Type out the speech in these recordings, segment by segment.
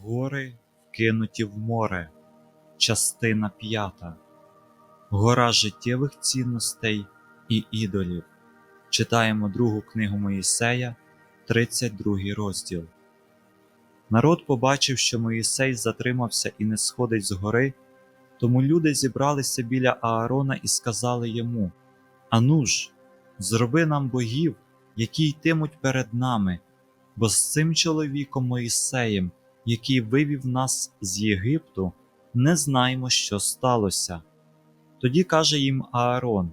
Гори вкинуті в море. Частина п'ята. Гора життєвих цінностей і ідолів. Читаємо другу книгу Моїсея, 32 розділ. Народ побачив, що Моїсей затримався і не сходить з гори, тому люди зібралися біля Аарона і сказали йому: Ану ж, зроби нам богів, які йтимуть перед нами, бо з цим чоловіком Моїсеєм, який вивів нас з Єгипту, не знаємо, що сталося. Тоді каже їм Аарон: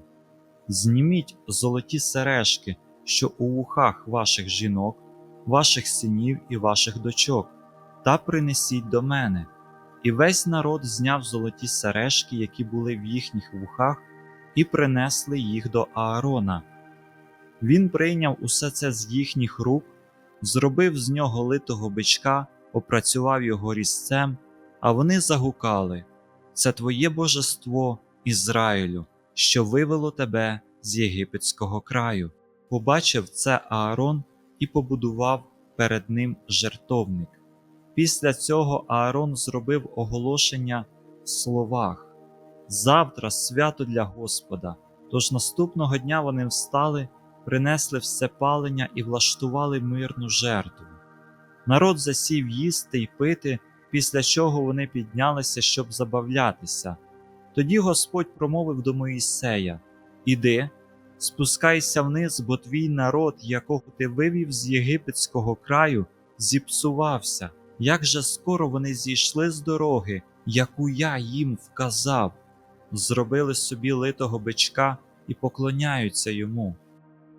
Зніміть золоті сережки, що у вухах ваших жінок, ваших синів і ваших дочок, та принесіть до мене. І весь народ зняв золоті сережки, які були в їхніх вухах, і принесли їх до Аарона. Він прийняв усе це з їхніх рук, зробив з нього литого бичка, опрацював його різцем, а вони загукали: Це твоє божество, Ізраїлю, що вивело тебе з єгипетського краю. Побачив це Аарон і побудував перед ним жертовник. Після цього Аарон зробив оголошення в словах: Завтра свято для Господа. Тож наступного дня вони встали, принесли все палення і влаштували мирну жертву. Народ засів їсти й пити, після чого вони піднялися, щоб забавлятися. Тоді Господь промовив до Моїсея: Іди, спускайся вниз, бо твій народ, якого ти вивів з єгипетського краю, зіпсувався. Як же скоро вони зійшли з дороги, яку я їм вказав, зробили собі литого бичка і поклоняються йому.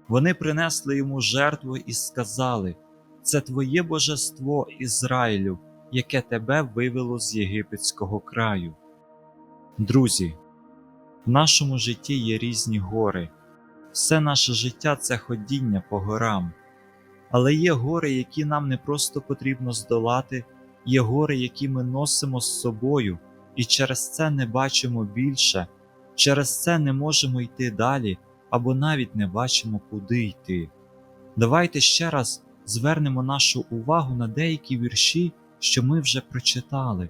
Вони принесли йому жертву і сказали: Це твоє божество Ізраїлю, яке тебе вивело з єгипетського краю. Друзі, в нашому житті є різні гори. Все наше життя це ходіння по горам. Але є гори, які нам не просто потрібно здолати, є гори, які ми носимо з собою, і через це не бачимо більше, через це не можемо йти далі або навіть не бачимо, куди йти. Давайте ще раз звернемо нашу увагу на деякі вірші, що ми вже прочитали.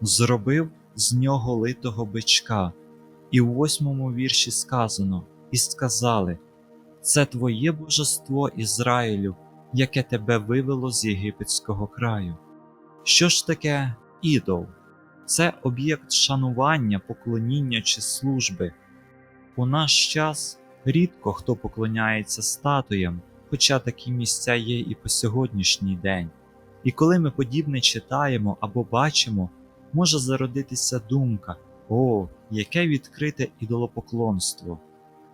Зробив з нього литого бичка, і у восьмому вірші сказано, і сказали: Це твоє божество Ізраїлю, яке тебе вивело з єгипетського краю. Що ж таке ідол? Це об'єкт шанування, поклоніння чи служби. У наш час рідко хто поклоняється статуям, хоча такі місця є і по сьогоднішній день. І коли ми подібне читаємо або бачимо, може зародитися думка: о, яке відкрите ідолопоклонство!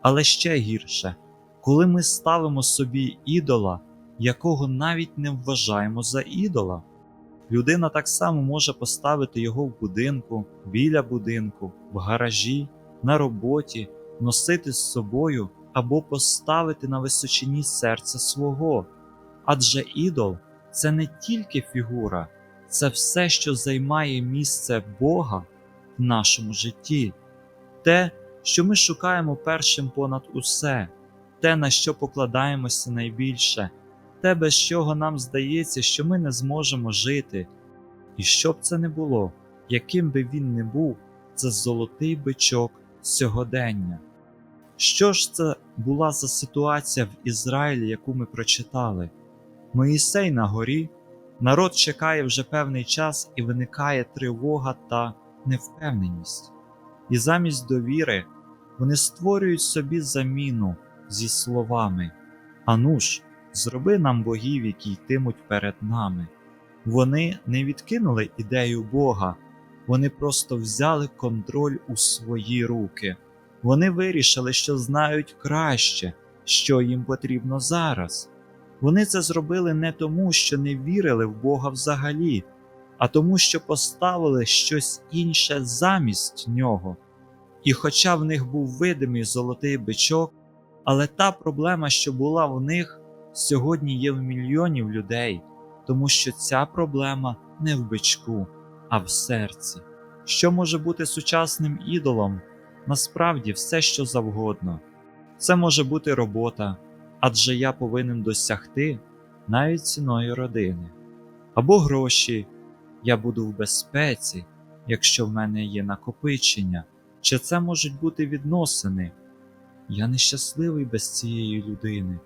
Але ще гірше, коли ми ставимо собі ідола, якого навіть не вважаємо за ідола. Людина так само може поставити його в будинку, біля будинку, в гаражі, на роботі, носити з собою або поставити на височині серця свого. Адже ідол це не тільки фігура, це все, що займає місце Бога в нашому житті, те, що ми шукаємо першим понад усе, те, на що покладаємося найбільше, те, без чого нам здається, що ми не зможемо жити. І що б це не було, яким би він не був, це золотий бичок сьогодення. Що ж це була за ситуація в Ізраїлі, яку ми прочитали? Моїсей на горі, народ чекає вже певний час і виникає тривога та невпевненість. І замість довіри вони створюють собі заміну зі словами: Ану ж, зроби нам богів, які йтимуть перед нами. Вони не відкинули ідею Бога, вони просто взяли контроль у свої руки. Вони вирішили, що знають краще, що їм потрібно зараз. Вони це зробили не тому, що не вірили в Бога взагалі, а тому, що поставили щось інше замість нього. І хоча в них був видимий золотий бичок, але та проблема, що була в них, сьогодні є в мільйонів людей, тому що ця проблема не в бичку, а в серці. Що може бути сучасним ідолом? Насправді все, що завгодно. Це може бути робота, адже я повинен досягти навіть ціною родини. Або гроші, я буду в безпеці, якщо в мене є накопичення, чи це можуть бути відносини. Я нещасливий без цієї людини,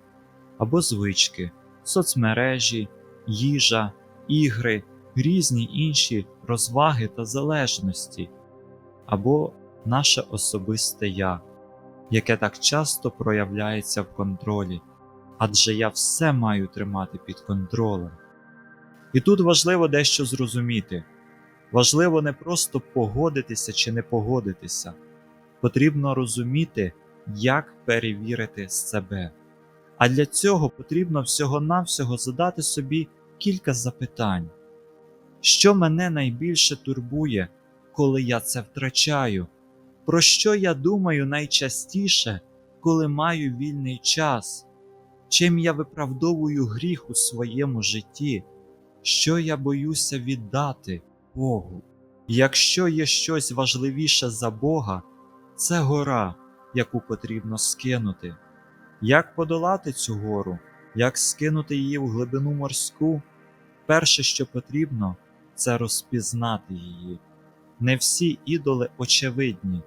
або звички, соцмережі, їжа, ігри, різні інші розваги та залежності, або наше особисте я, яке так часто проявляється в контролі, адже я все маю тримати під контролем. І тут важливо дещо зрозуміти. Важливо не просто погодитися чи не погодитися, потрібно розуміти, як перевірити себе. А для цього потрібно всього-навсього задати собі кілька запитань. Що мене найбільше турбує, коли я це втрачаю? Про що я думаю найчастіше, коли маю вільний час? Чим я виправдовую гріх у своєму житті? Що я боюся віддати Богу? Якщо є щось важливіше за Бога, це гора, яку потрібно скинути. Як подолати цю гору, як скинути її в глибину морську? Перше, що потрібно, це розпізнати її. Не всі ідоли очевидні,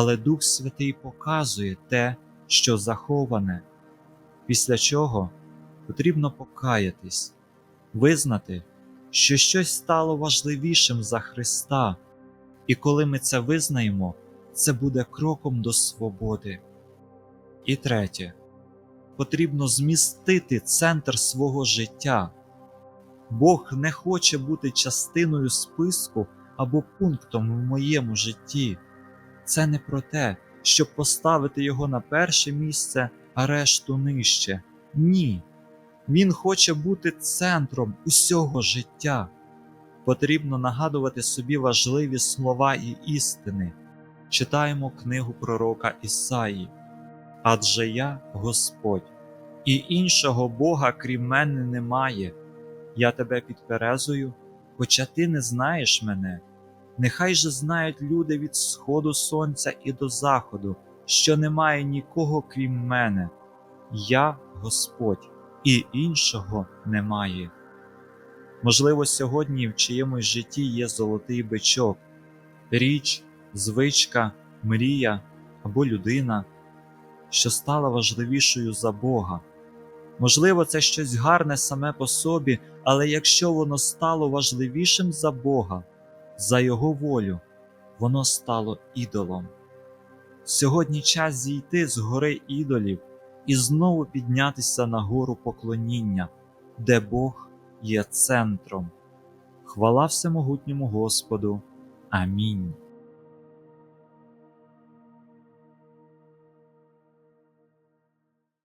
але Дух Святий показує те, що заховане, після чого потрібно покаятись, визнати, що щось стало важливішим за Христа, і коли ми це визнаємо, це буде кроком до свободи. І третє, потрібно змістити центр свого життя. Бог не хоче бути частиною списку або пунктом в моєму житті. Це не про те, щоб поставити його на перше місце, а решту нижче. Ні. Він хоче бути центром усього життя. Потрібно нагадувати собі важливі слова і істини. Читаємо книгу пророка Ісаї. Адже я Господь, і іншого Бога крім мене немає. Я тебе підперезую, хоча ти не знаєш мене. Нехай же знають люди від сходу сонця і до заходу, що немає нікого крім мене. Я Господь, і іншого немає. Можливо, сьогодні в чиємусь житті є золотий бичок, річ, звичка, мрія або людина, що стала важливішою за Бога. Можливо, це щось гарне саме по собі, але якщо воно стало важливішим за Бога, за Його волю, воно стало ідолом. Сьогодні час зійти з гори ідолів і знову піднятися на гору поклоніння, де Бог є центром. Хвала всемогутньому Господу. Амінь.